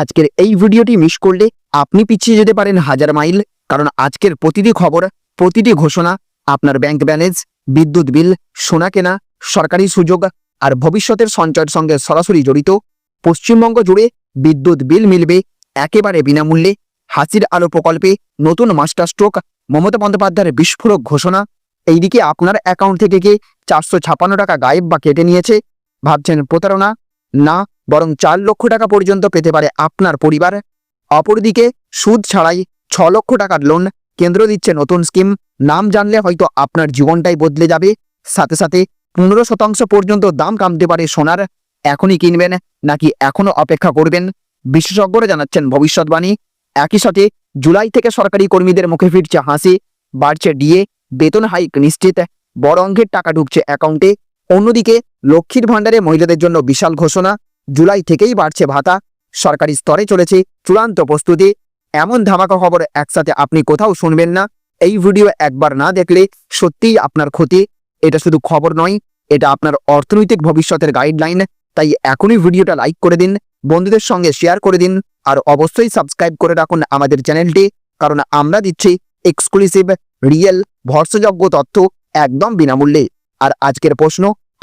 আজকের এই ভিডিওটি মিস করলে আপনি পিছিয়ে যেতে পারেন হাজার মাইল, কারণ আজকের প্রতিটি খবর, প্রতিটি ঘোষণা, আপনার ব্যাংক ব্যালেন্স বিদ্যুৎ বিল, সোনা কেনা, সরকারি সুযোগ আর ভবিষ্যতের সঞ্চয়ের সঙ্গে সরাসরি জড়িত। পশ্চিমবঙ্গ জুড়ে বিদ্যুৎ বিল মিলবে একেবারে বিনামূল্যে। হাসির আলো প্রকল্পে নতুন মাস্টার স্ট্রোক মমতা বন্দ্যোপাধ্যায়ের বিস্ফোরক ঘোষণা। এইদিকে আপনার অ্যাকাউন্ট থেকে কে চারশো টাকা গায়েব বা কেটে নিয়েছে? ভাবছেন প্রতারণা? না বরং চার লক্ষ টাকা পর্যন্ত পেতে পারে আপনার পরিবার। অপরদিকে সুদ ছাড়াই ছ লক্ষ টাকার লোন কেন্দ্র দিচ্ছে নতুন স্কিম নাম জানলে হয়তো আপনার জীবনটাই বদলে যাবে। সাথে সাথে পনেরো শতাংশ পর্যন্ত দাম কমতে পারে সোনার। এখনই কিনবেন নাকি এখনও অপেক্ষা করবেন? বিশেষজ্ঞরা জানাচ্ছেন ভবিষ্যৎবাণী। একই সাথে জুলাই থেকে সরকারি কর্মীদের মুখে ফিরছে হাসি। বাড়ছে ডিএ, বেতন হাইক নিশ্চিত। বড় অঙ্কের টাকা ঢুকছে অ্যাকাউন্টে অন্যদিকে লক্ষ্মীর ভাণ্ডারে মহিলাদের জন্য বিশাল ঘোষণা। জুলাই থেকেই বাড়ছে ভাতা। সরকারি স্তরে চলেছে চূড়ান্ত প্রস্তুতি। এমন ধামাকা খবর একসাথে আপনি কোথাও শুনবেন না। এই ভিডিও একবার না দেখলে সত্যিই আপনার ক্ষতি। এটা শুধু খবর নয়, এটা আপনার অর্থনৈতিক ভবিষ্যতের গাইডলাইন তাই এখনই ভিডিওটা লাইক করে দিন, বন্ধুদের সঙ্গে শেয়ার করে দিন, আর অবশ্যই সাবস্ক্রাইব করে রাখুন আমাদের চ্যানেলটি, কারণ আমরা দিচ্ছি এক্সক্লুসিভ রিয়েল ভরসাযোগ্য তথ্য একদম বিনামূল্যে। আর আজকের প্রশ্ন,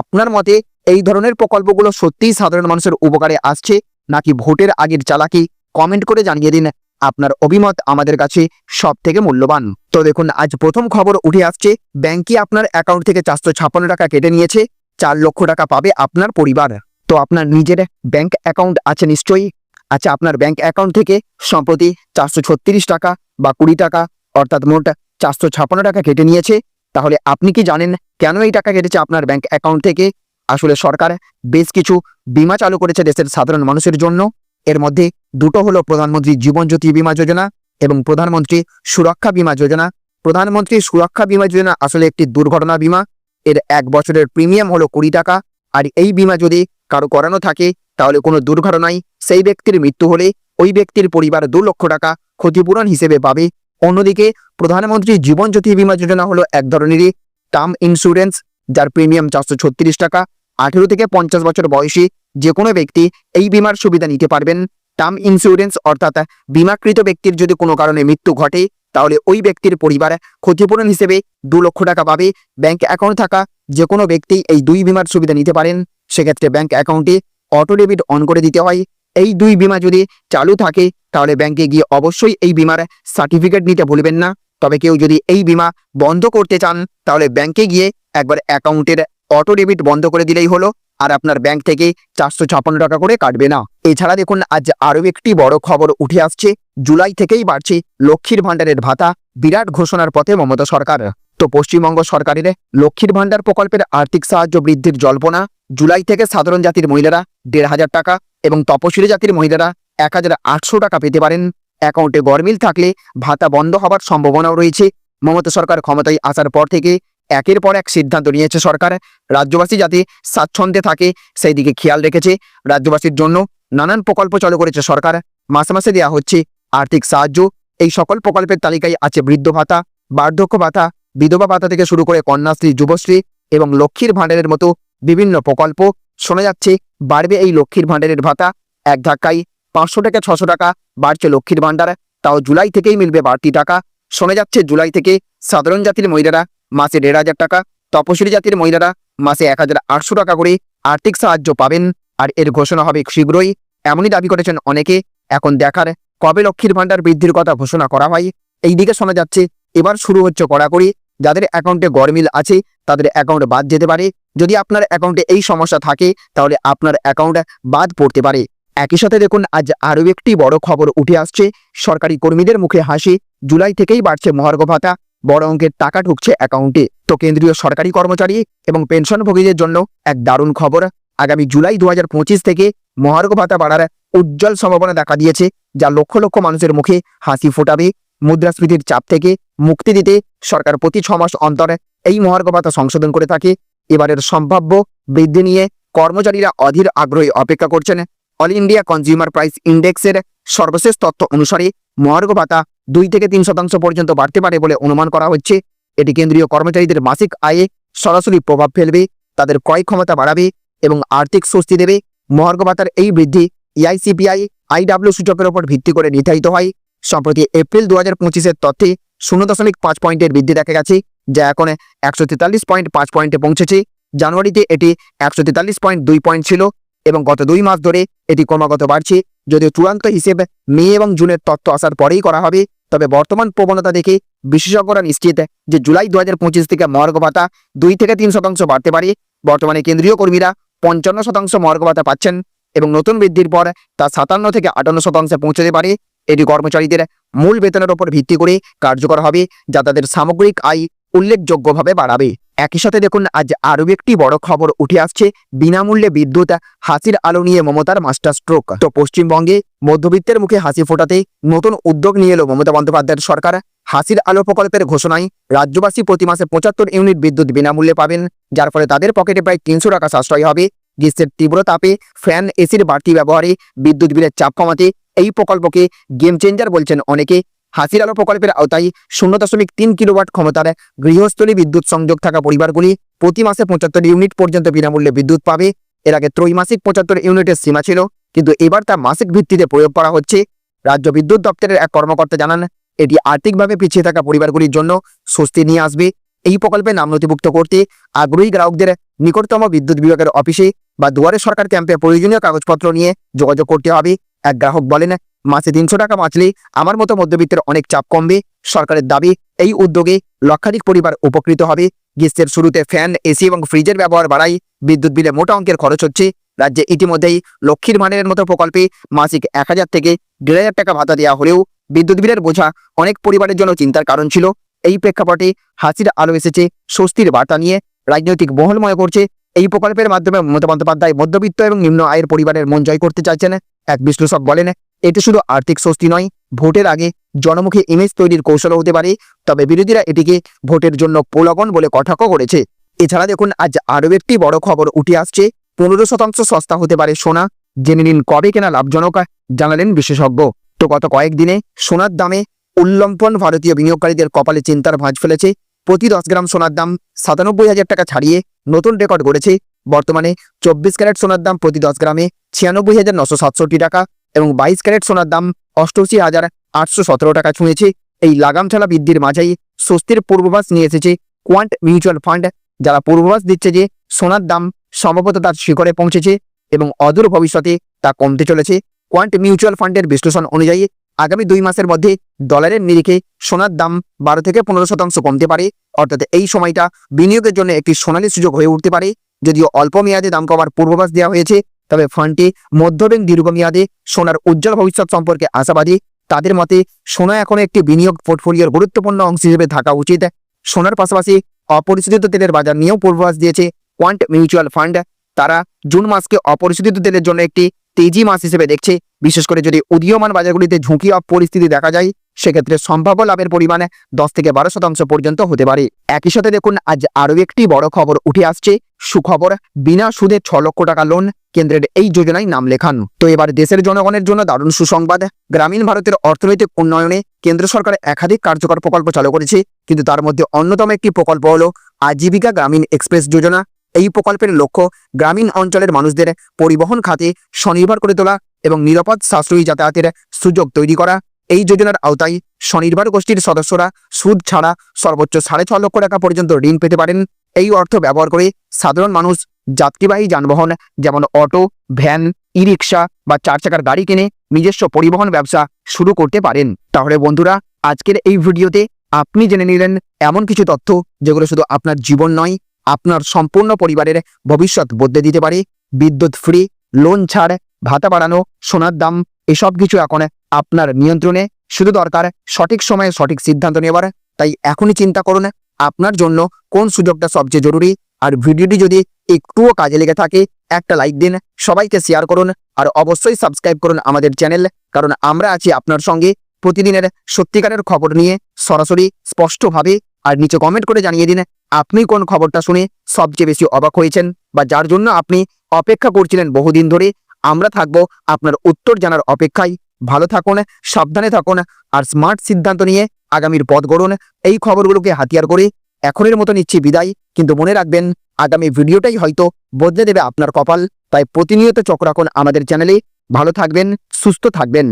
আপনার মতে এই ধরনের প্রকল্পগুলো সত্যিই সাধারণ মানুষের উপকারে আসছে, নাকি ভোটের আগের চালাকি? কমেন্ট করে জানিয়ে দিন। আপনার অভিমত আমাদের কাছে সব থেকে মূল্যবান। তো দেখুন, আজ প্রথম খবর উঠে আসছে, ব্যাংকই আপনার অ্যাকাউন্ট থেকে চারশো ছাপ্পান্ন টাকা কেটে নিয়েছে, চার লক্ষ টাকা পাবে আপনার পরিবার। তো আপনার নিজের ব্যাংক অ্যাকাউন্ট আছে নিশ্চয়ই? আচ্ছা আপনার ব্যাংক অ্যাকাউন্ট থেকে সম্প্রতি চারশো ছত্রিশ টাকা বা কুড়ি টাকা, অর্থাৎ মোট চারশো ছাপ্পান্ন টাকা কেটে নিয়েছে। তাহলে আপনি কি জানেন কেন এই টাকা কেটেছে আপনার ব্যাংক অ্যাকাউন্ট থেকে? আসলে সরকার বেশ কিছু বিমা চালু করেছে দেশের সাধারণ মানুষের জন্য। এর মধ্যে দুটো হলো প্রধানমন্ত্রী জীবনজ্যোতি বিমা যোজনা এবং প্রধানমন্ত্রী সুরক্ষা বিমা যোজনা। প্রধানমন্ত্রী সুরক্ষা বিমা যোজনা আসলে একটি দুর্ঘটনা বিমা। এর এক বছরের প্রিমিয়াম হলো কুড়ি টাকা। আর এই বিমা যদি কারও করানো থাকে, তাহলে কোনো দুর্ঘটনায় সেই ব্যক্তির মৃত্যু হলে ওই ব্যক্তির পরিবার দু লক্ষ টাকা ক্ষতিপূরণ হিসেবে পাবে। অন্যদিকে প্রধানমন্ত্রী জীবন জ্যোতি বিমা যোজনা হলো এক ধরনেরই টার্ম ইন্স্যুরেন্স, যার প্রিমিয়াম চারশো ছত্রিশ টাকা। আঠেরো থেকে পঞ্চাশ বছর বয়সী যে কোনো ব্যক্তি এই বিমার সুবিধা নিতে পারবেন। টার্ম ইন্স্যুরেন্স অর্থাৎ বিমাকৃত ব্যক্তির যদি কোনো কারণে মৃত্যু ঘটে, তাহলে ওই ব্যক্তির পরিবার ক্ষতিপূরণ হিসেবে দু লক্ষ টাকা পাবে। ব্যাংক অ্যাকাউন্ট থাকা যে কোনো ব্যক্তি এই দুই বিমার সুবিধা নিতে পারেন। সেক্ষেত্রে ব্যাংক অ্যাকাউন্টে অটো ডেবিট অন করে দিতে হয়। এই দুই বিমা যদি চালু থাকে, তাহলে ব্যাংকে গিয়ে অবশ্যই এই বিমার সার্টিফিকেট নিতে ভুলবেন না। তবে কেউ যদি এই বিমা বন্ধ করতে চান, তাহলে ব্যাংকে গিয়ে একবার অ্যাকাউন্টের অটো ডেবিট বন্ধ করে দিলেই হলো, আর আপনার ব্যাংক থেকে চারশো ছাপ্পান্ন টাকা করে কাটবে না। এছাড়া দেখুন, আজ আরও একটি বড় খবর উঠে আসছে। জুলাই থেকেই বাড়ছে লক্ষ্মীর ভাণ্ডারের ভাতা, বিরাট ঘোষণার পথে মমতা সরকার। তো পশ্চিমবঙ্গ সরকারের লক্ষ্মীর ভাণ্ডার প্রকল্পের আর্থিক সাহায্য বৃদ্ধির জল্পনা, জুলাই থেকে সাধারণ জাতির মহিলারা দেড় হাজার টাকা এবং তপশিলি জাতির মহিলারা এক হাজার আটশো টাকা পেতে পারেন। অ্যাকাউন্টে গরমিল থাকলে ভাতা বন্ধ হবার সম্ভাবনাও রয়েছে। মমতা সরকার ক্ষমতায় আসার পর থেকে একের পর এক সিদ্ধান্ত নিয়েছে সরকার। রাজ্যবাসী যাতে স্বাচ্ছন্দ্যে থাকে, সেই দিকে খেয়াল রেখেছে। রাজ্যবাসীর জন্য নানান প্রকল্প চালু করেছে সরকার। মাসে মাসে দেওয়া হচ্ছে আর্থিক সাহায্য। এই সকল প্রকল্পের তালিকায় আছে বৃদ্ধ ভাতা, বার্ধক্য ভাতা, বিধবা ভাতা থেকে শুরু করে কন্যাশ্রী, যুবশ্রী এবং লক্ষ্মীর ভাণ্ডারের মতো বিভিন্ন প্রকল্প। শোনা যাচ্ছে, বাড়বে এই লক্ষ্মীর ভাণ্ডারের ভাতা। এক ধাক্কায় পাঁচশো থেকে ছশো টাকা বাড়ছে লক্ষ্মীর ভাণ্ডার। তাও জুলাই থেকেই মিলবে বাড়তি টাকা। শোনা যাচ্ছে জুলাই থেকে সাধারণ জাতির মহিলারা মাসে দেড় হাজার টাকা, তপশিলি জাতির মহিলারা মাসে এক হাজার আটশো টাকা করে আর্থিক সাহায্য পাবেন। আর এর ঘোষণা হবে শীঘ্রই। এমনই দাবি করেছেন অনেকে। এখন দেখার কবে লক্ষ্মীর ভাণ্ডার বৃদ্ধির কথা ঘোষণা করা হয়, এই দিকে শোনা যাচ্ছে এবার শুরু হচ্ছে কড়াকড়ি। যাদের অ্যাকাউন্টে গরমিল আছে, তাদের অ্যাকাউন্ট বাদ যেতে পারে। যদি আপনার অ্যাকাউন্টে এই সমস্যা থাকে, তাহলে আপনার অ্যাকাউন্ট বাদ পড়তে পারে। একই সাথে দেখুন, আজ আরও একটি বড় খবর উঠে আসছে। সরকারি কর্মীদের মুখে হাসি, জুলাই থেকেই বাড়ছে মহার্ঘ ভাতা, বড় অঙ্কের টাকা ঢুকছে অ্যাকাউন্টে। তো কেন্দ্রীয় সরকারি কর্মচারী এবং পেনশনভোগীদের জন্য এক দারুণ খবর, আগামী জুলাই দুহাজার পঁচিশ থেকে মহার্ঘ ভাতা বাড়ার উজ্জ্বল সম্ভাবনা দেখা দিয়েছে, যা লক্ষ লক্ষ মানুষের মুখে হাসি ফোটাবে। মুদ্রাস্ফীতির চাপ থেকে মুক্তি দিতে সরকার প্রতি ছ মাস অন্তর এই মহার্ঘ ভাতা সংশোধন করে থাকে। এবারের সম্ভাব্য বৃদ্ধি নিয়ে কর্মচারীরা অধীর আগ্রহে অপেক্ষা করছেন। অল ইন্ডিয়া কনজিউমার প্রাইস ইন্ডেক্সের সর্বশেষ তথ্য অনুসারে মহার্ঘ ভাতা দুই থেকে তিন শতাংশ পর্যন্ত বাড়তে পারে বলে অনুমান করা হচ্ছে। এটি কেন্দ্রীয় কর্মচারীদের মাসিক আয়ে সরাসরি প্রভাব ফেলবে, তাদের ক্রয় ক্ষমতা বাড়াবে এবং আর্থিক স্বস্তি দেবে। মহার্ঘ ভাতার এই বৃদ্ধি এআইসিপিআই আইডাব্লিউ সূচকের উপর ভিত্তি করে নির্ধারিত হয়। সম্প্রতি এপ্রিল দু হাজার পঁচিশের তথ্যে শূন্য দশমিক পাঁচ পয়েন্টের বৃদ্ধি দেখা গেছে, যা এখন একশো তেতাল্লিশ পয়েন্ট পাঁচ পয়েন্টে পৌঁছেছে। জানুয়ারিতে এটি একশো তেতাল্লিশ পয়েন্ট দুই পয়েন্ট ছিল এবং গত দুই মাস ধরে এটি ক্রমাগত বাড়ছে। যদিও চূড়ান্ত হিসেব মে এবং জুনের তথ্য আসার পরেই করা হবে, তবে বর্তমান প্রবণতা দেখে বিশেষজ্ঞরা নিশ্চিত যে জুলাই দু হাজার পঁচিশ থেকে মর্গ ভাতা দুই থেকে তিন শতাংশ বাড়তে পারে। বর্তমানে কেন্দ্রীয় কর্মীরা পঞ্চান্ন শতাংশ মর্গ ভাতা পাচ্ছেন এবং নতুন বৃদ্ধির পর তা সাতান্ন থেকে আটান্ন শতাংশে পৌঁছতে পারে। এটি কর্মচারীদের মূল বেতনের উপর ভিত্তি করে কার্যকর হবে, যা তাদের সামগ্রিক আয় উল্লেখযোগ্যভাবে বাড়াবে। একই সাথে দেখুন, আজ আরও একটি বড় খবর উঠে আসছে। বিনামূল্যে বিদ্যুৎ, হাসির আলো নিয়ে মমতার মাস্টার স্ট্রোক তো পশ্চিমবঙ্গে মধ্যবিত্তের মুখে হাসি ফোটাতে নতুন উদ্যোগ নিয়ে এলো মমতা বন্দ্যোপাধ্যায়ের সরকার। হাসির আলো প্রকল্পের ঘোষণায় রাজ্যবাসী প্রতি মাসে পঁচাত্তর ইউনিট বিদ্যুৎ বিনামূল্যে পাবেন, যার ফলে তাদের পকেটে প্রায় তিনশো টাকা সাশ্রয় হবে। গ্রীষ্মের তীব্র তাপে ফ্যান, এসির বাড়তি ব্যবহারে বিদ্যুৎ বিলের চাপ কমাতে এই প্রকল্পকে গেম চেঞ্জার বলছেন অনেকে। হাসির আলো প্রকল্পের আওতায় শূন্য দশমিক তিন কিলোওয়াট ক্ষমতার গৃহস্থলী বিদ্যুৎ সংযোগ থাকা পরিবারগুলি প্রতি মাসে পঁচাত্তর ইউনিট পর্যন্ত বিনামূল্যে বিদ্যুৎ পাবে। এর আগে ত্রৈমাসিক পঁচাত্তর ইউনিটের সীমা ছিল, কিন্তু এবার তা মাসিক ভিত্তিতে প্রয়োগ করা হচ্ছে। রাজ্য বিদ্যুৎ দপ্তরের এক কর্মকর্তা জানান, এটি আর্থিকভাবে পিছিয়ে থাকা পরিবারগুলির জন্য স্বস্তি নিয়ে আসবে। এই প্রকল্পে নাম নথিভুক্ত করতে আগ্রহী গ্রাহকদের নিকটতম বিদ্যুৎ বিভাগের অফিসে বা দুয়ারে সরকার ক্যাম্পে প্রয়োজনীয় কাগজপত্র নিয়ে যোগাযোগ করতে হবে। এক গ্রাহক বলেন মাসে তিনশো টাকা বাঁচলে আমার মতো মধ্যবিত্তের অনেক চাপ কমবে। সরকারের দাবি, এই উদ্যোগে লক্ষাধিক পরিবার উপকৃত হবে। গ্রীষ্মের শুরুতে ফ্যান, এসি এবং ফ্রিজের ব্যবহার বাড়াই বিদ্যুৎ বিলে মোটা অঙ্কের খরচ হচ্ছে। রাজ্যে ইতিমধ্যেই লক্ষ্মীর মানের মতো প্রকল্পে মাসিক এক হাজার থেকে দেড় হাজার টাকা ভাতা দেওয়া হলেও বিদ্যুৎ বিলের বোঝা অনেক পরিবারের জন্য চিন্তার কারণ ছিল। এই প্রেক্ষাপটে হাসির আলো এসেছে স্বস্তির বার্তা নিয়ে। রাজনৈতিক মহলময় করছে। এই প্রকল্পের মাধ্যমে মমতা বন্দ্যোপাধ্যায় মধ্যবিত্ত এবং নিম্ন আয়ের পরিবারের মন জয় করতে চাইছেন। এক বিশ্লেষক বলেন এটি শুধু আর্থিক স্বস্তি নয়, ভোটের আগে জনমুখী ইমেজ তৈরির কৌশলও হতে পারে, তবে বিরোধীরা এটিকে ভোটের জন্য প্রলোভন বলে কটাক্ষ করেছে। এছাড়া দেখুন, আজ আরও একটি বড় খবর উঠে আসছে। পনেরো শতাংশ সস্তা হতে পারে সোনা। জেনে নিন কবে কেনা লাভজনক, জানালেন বিশেষজ্ঞ। তো গত কয়েকদিনে সোনার দামে উল্লম্পন ভারতীয় বিনিয়োগকারীদের কপালে চিন্তার ভাঁজ ফেলেছে। প্রতি দশ গ্রাম সোনার দাম সাতানব্বই হাজার টাকা ছাড়িয়ে নতুন রেকর্ড গড়েছে। বর্তমানে চব্বিশ ক্যারেট সোনার দাম প্রতি দশ গ্রামে ছিয়ানব্বই হাজার নশো সাতষট্টি টাকা। এবং বাইশ ক্যারেট সোনার দাম অষ্টআশি হাজার আটশো সতেরো টাকা ছুঁয়েছে। এই লাগাম ছাড়া বৃদ্ধির মাঝেই স্বস্তির পূর্বাভাস নিয়ে এসেছে কোয়ান্ট মিউচুয়াল ফান্ড, যারা পূর্বাভাস দিচ্ছে যে সোনার দাম সম্ভবত তার শিখরে পৌঁছেছে এবং অদূর ভবিষ্যতে তা কমতে চলেছে। কোয়ান্ট মিউচুয়াল ফান্ডের বিশ্লেষণ অনুযায়ী আগামী দুই মাসের মধ্যে ডলারের নিরিখে সোনার দাম বারো থেকে পনেরো শতাংশ কমতে পারে। অর্থাৎ এই সময়টা বিনিয়োগের জন্য একটি সোনালী সুযোগ হয়ে উঠতে পারে। যদিও অল্প মেয়াদে দাম কমার পূর্বাভাস দেওয়া হয়েছে তবে ফান্ডটি মধ্য দীর্ঘমেয়াদে সোনার উজ্জ্বল ভবিষ্যৎ সম্পর্কে আশাবাদী। তাদের মতে, সোনা এখন একটি বিনিয়োগ পোর্টফোলিওর গুরুত্বপূর্ণ অংশ হিসেবে থাকা উচিত। সোনার পাশাপাশি অপরিশোধিত তেলের বাজার নিয়েও পূর্বাভাস দিয়েছে কোয়ান্ট মিউচুয়াল ফান্ড। তারা জুন মাসকে অপরিশোধিত তেলের জন্য একটি তেজি মাস হিসেবে দেখছে। বিশেষ করে যদি উদীয়মান বাজারগুলিতে ঝুঁকি অফ পরিস্থিতি দেখা যায়, সেক্ষেত্রে সম্ভাব্য লাভের পরিমাণে দশ থেকে বারো শতাংশ পর্যন্ত হতে পারে। একই সাথে দেখুন, আজ আরও একটি বড় খবর উঠে আসছে। সুখবর, বিনা সুদে ছ লক্ষ টাকা লোন কেন্দ্রের এই যোজনায় নাম লেখান। তো এবার দেশের জনগণের জন্য দারুণ সুসংবাদ। গ্রামীণ ভারতের অর্থনৈতিক উন্নয়নে কেন্দ্র সরকার একাধিক কার্যকর প্রকল্প চালু করেছে। কিন্তু তার মধ্যে অন্যতম একটি প্রকল্প হল আজীবিকা গ্রামীণ এক্সপ্রেস যোজনা। এই প্রকল্পের লক্ষ্য গ্রামীণ অঞ্চলের মানুষদের পরিবহন খাতে স্বনির্ভর করে তোলা এবং নিরাপদ সাশ্রয়ী যাতায়াতের সুযোগ তৈরি করা। এই যোজনার আওতায় স্বনির্ভর গোষ্ঠীর সদস্যরা সুদ ছাড়া সর্বোচ্চ সাড়ে ছ লক্ষ টাকা পর্যন্ত ঋণ পেতে পারেন। এই অর্থ ব্যবহার করে সাধারণ মানুষ যাত্রীবাহী যানবাহন যেমন অটো, ভ্যান ই রিক্সা বা চার চাকার গাড়ি কিনে নিজস্ব পরিবহন ব্যবসা শুরু করতে পারেন। তাহলে বন্ধুরা, আজকের এই ভিডিওতে আপনি জেনে নিলেন এমন কিছু তথ্য যেগুলো শুধু আপনার জীবন নয় আপনার সম্পূর্ণ পরিবারের ভবিষ্যৎ বদলে দিতে পারে। বিদ্যুৎ ফ্রি লোন ছাড়, ভাতা বাড়ানো, সোনার দাম, এসব কিছু এখন আপনার নিয়ন্ত্রণে। শুধু দরকার সঠিক সময়ে সঠিক সিদ্ধান্ত নেওয়ার। তাই এখনই চিন্তা করুন আপনার জন্য কোন সুযোগটা সবচেয়ে জরুরি। আর ভিডিওটি যদি একটুও কাজে লেগে থাকে, একটা লাইক দিন, সবাইকে শেয়ার করুন। আর অবশ্যই সাবস্ক্রাইব করুন আমাদের চ্যানেল কারণ আমরা আছি আপনার সঙ্গে। প্রতিদিনের সত্যিকারের খবর নিয়ে সরাসরি স্পষ্টভাবে আর নিচে কমেন্ট করে জানিয়ে দিন আপনি কোন খবরটা শুনে সবচেয়ে বেশি অবাক হয়েছেন বা যার জন্য আপনি অপেক্ষা করছিলেন বহুদিন ধরে। আমরা থাকব আপনার উত্তর জানার অপেক্ষায়। ভালো থাকুন, সাবধানে থাকুন আর স্মার্ট সিদ্ধান্ত নিয়ে আগামীর পথ গড়ুন। এই খবরগুলোকে হাতিয়ার করে এখনের মতো নিচ্ছি বিদায়। কিন্তু মনে রাখবেন, আগামী ভিডিওটাই হয়তো বদলে দেবে আপনার কপাল। তাই প্রতিনিয়ত রাখুন আমাদের চ্যানেলে। ভালো থাকবেন, সুস্থ থাকবেন।